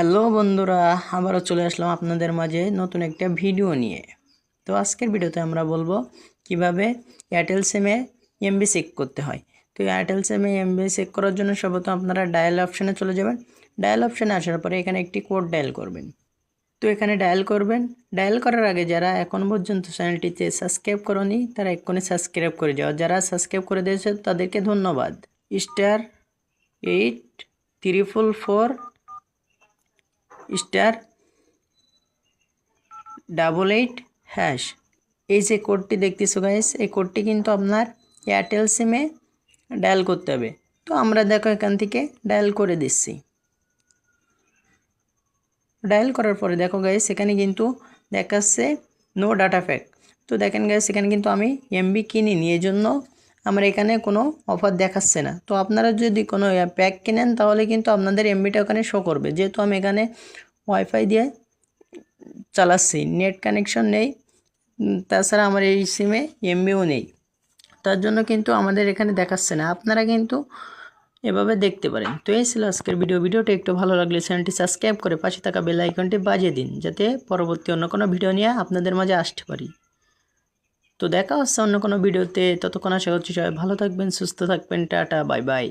Hello বন্ধুরা, আবারও চলে আসলাম আপনাদের মাঝে নতুন একটা ভিডিও নিয়ে। তো আজকের ভিডিওতে আমরা বলব কীভাবে এয়ারটেল সিমে এমবি চেক করতে হয়। তো এয়ারটেল সিমে এমবি চেক করার জন্য সর্বপ্রথম আপনারা ডায়াল অপশানে চলে যাবেন। ডায়াল অপশানে আসার পরে এখানে একটি কোড ডায়াল করবেন। তো এখানে ডায়াল করবেন। ডায়াল করার আগে যারা এখন পর্যন্ত চ্যানেলটিতে সাবস্ক্রাইব করনি, তারা এক্ষুনি সাবস্ক্রাইব করে যাও। যারা সাবস্ক্রাইব করে দিয়েছে, তাদেরকে ধন্যবাদ। Star eight triple four star double eight hash. এই যে কোডটি দেখতেছো গাইস এই কোডটি কিন্তু আপনার এয়ারটেল সিমে ডায়াল করতে হবে। তো আমরা দেখো এখান থেকে ডায়াল করে দিচ্ছি। ডায়াল করার পরে দেখো গাইস এখানে কিন্তু দেখাচ্ছে নো ডাটা প্যাক তো দেখেন গাইস এখানে কিন্তু আমি এমবি কিনিনি এই জন্য আমার এখানে কোনো অফার দেখাচ্ছে না। তো আপনারা যদি কোনো প্যাক কিনেন, তাহলে কিন্তু আপনাদের এমবিটা ওখানে শো করবে। যেহেতু আমি এখানে ওয়াইফাই দিয়ে চালাচ্ছি নেট কানেকশন নেই তাছাড়া আমার এই সিমে এমবিও নেই। তার জন্য কিন্তু আমাদের এখানে দেখাচ্ছে না। আপনারা কিন্তু এভাবে দেখতে পারেন। তো এই ছিল আজকের ভিডিও ভিডিওটা একটু ভালো লাগলে চ্যানেলটি সাবস্ক্রাইব করে পাশে থাকা বেল আইকনটি বাজিয়ে দিন, যাতে পরবর্তী অন্য কোনো ভিডিও নিয়ে আপনাদের মাঝে আসতে পারি। তো দেখা হচ্ছে অন্য কোনো ভিডিওতে। ততক্ষণ আশা করছি সবাই ভালো থাকবেন, সুস্থ থাকবেন, টাটা, বাই বাই।